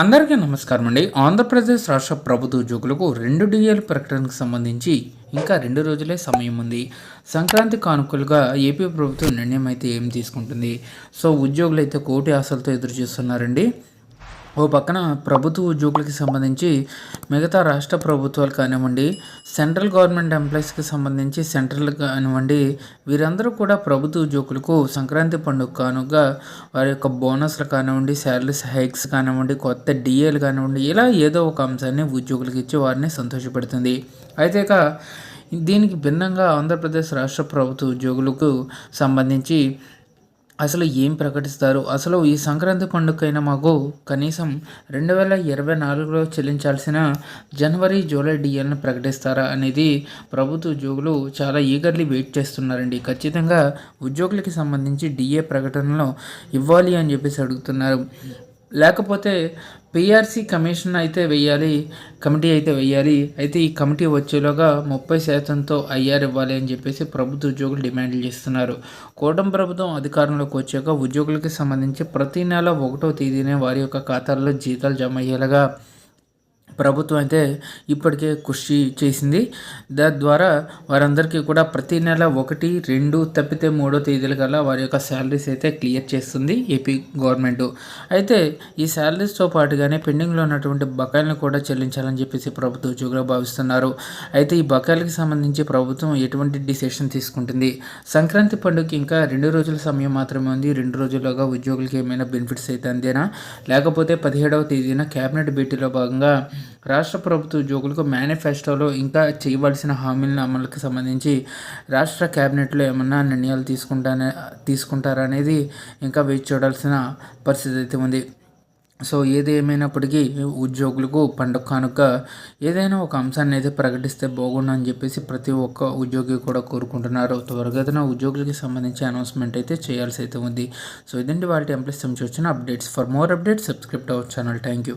అందరికీ నమస్కారం అండి. ఆంధ్రప్రదేశ్ రాష్ట్ర ప్రభుత్వ ఉద్యోగులకు రెండు డిఎల్ ప్రకటనకు సంబంధించి ఇంకా రెండు రోజులే సమయం ఉంది. సంక్రాంతి కానుకలుగా ఏపీ ప్రభుత్వం నిర్ణయం అయితే ఏం తీసుకుంటుంది? సో ఉద్యోగులు అయితే కోటి ఆశలతో ఎదురు చూస్తున్నారండి ఓ పక్కన ప్రభుత్వ ఉద్యోగులకి సంబంధించి మిగతా రాష్ట్ర ప్రభుత్వాలు కానివ్వండి సెంట్రల్ గవర్నమెంట్ ఎంప్లాయీస్కి సంబంధించి సెంట్రల్ కానివ్వండి వీరందరూ కూడా ప్రభుత్వ ఉద్యోగులకు సంక్రాంతి పండుగ కానుగా వారి యొక్క బోనస్లు కానివ్వండి శాలరీస్ హైక్స్ కానివ్వండి కొత్త డిఏలు కానివ్వండి ఇలా ఏదో ఒక అంశాన్ని ఉద్యోగులకు ఇచ్చి వారిని సంతోషపెడుతుంది. అయితే ఇక దీనికి భిన్నంగా ఆంధ్రప్రదేశ్ రాష్ట్ర ప్రభుత్వ ఉద్యోగులకు సంబంధించి అసలు ఏం ప్రకటిస్తారు? అసలు ఈ సంక్రాంతి పండుగకైనా మాకు కనీసం రెండు వేల ఇరవై నాలుగులో చెల్లించాల్సిన జనవరి జూలై డిఎల్ని ప్రకటిస్తారా అనేది ప్రభుత్వ ఉద్యోగులు చాలా ఈగర్లీ వెయిట్ చేస్తున్నారండి. ఖచ్చితంగా ఉద్యోగులకి సంబంధించి డిఏ ప్రకటనలో ఇవ్వాలి అని చెప్పేసి అడుగుతున్నారు. లేకపోతే పిఆర్సీ కమిషన్ అయితే వెయ్యాలి కమిటీ అయితే వెయ్యాలి. అయితే ఈ కమిటీ వచ్చేలోగా ముప్పై శాతంతో ఐఆర్ ఇవ్వాలి అని చెప్పేసి ప్రభుత్వ ఉద్యోగులు డిమాండ్లు చేస్తున్నారు. కూటమి ప్రభుత్వం అధికారంలోకి వచ్చాక ఉద్యోగులకి సంబంధించి ప్రతి నెల ఒకటో తేదీనే వారి యొక్క ఖాతాల్లో జీతాలు జమ అయ్యేలాగా ప్రభుత్వం అయితే ఇప్పటికే కృషి చేసింది. తద్వారా వారందరికీ కూడా ప్రతి నెల ఒకటి రెండు తప్పితే మూడో తేదీల కల్లా వారి యొక్క శాలరీస్ అయితే క్లియర్ చేస్తుంది ఏపీ గవర్నమెంట్. అయితే ఈ శాలరీస్తో పాటుగానే పెండింగ్లో ఉన్నటువంటి బకాయిలను కూడా చెల్లించాలని చెప్పేసి ప్రభుత్వ ఉద్యోగులు భావిస్తున్నారు. అయితే ఈ బకాయిలకు సంబంధించి ప్రభుత్వం ఎటువంటి డిసిషన్ తీసుకుంటుంది? సంక్రాంతి పండుగకి ఇంకా రెండు రోజుల సమయం మాత్రమే ఉంది. రెండు రోజుల్లోగా ఉద్యోగులకి ఏమైనా బెనిఫిట్స్ అయితే అందేనా? లేకపోతే పదిహేడవ తేదీన కేబినెట్ భేటీలో భాగంగా రాష్ట్ర ప్రభుత్వ ఉద్యోగులకు మేనిఫెస్టోలో ఇంకా చేయవలసిన హామీల అమలుకి సంబంధించి రాష్ట్ర క్యాబినెట్లో ఏమన్నా నిర్ణయాలు తీసుకుంటానే తీసుకుంటారనేది ఇంకా వేచి చూడాల్సిన పరిస్థితి అయితే ఉంది. సో ఏది ఏమైనప్పటికీ ఉద్యోగులకు పండుగ కానుక ఏదైనా ఒక అంశాన్ని అయితే ప్రకటిస్తే బాగుండు అని చెప్పేసి ప్రతి ఒక్క ఉద్యోగి కూడా కోరుకుంటున్నారు. త్వరగతిన ఉద్యోగులకి సంబంధించి అనౌన్స్మెంట్ అయితే చేయాల్సి అయితే ఉంది. సో ఇదండి వాటి ఎంప్లాయీస్ నుంచి వచ్చిన updates. For more updates subscribe our channel. Thank you.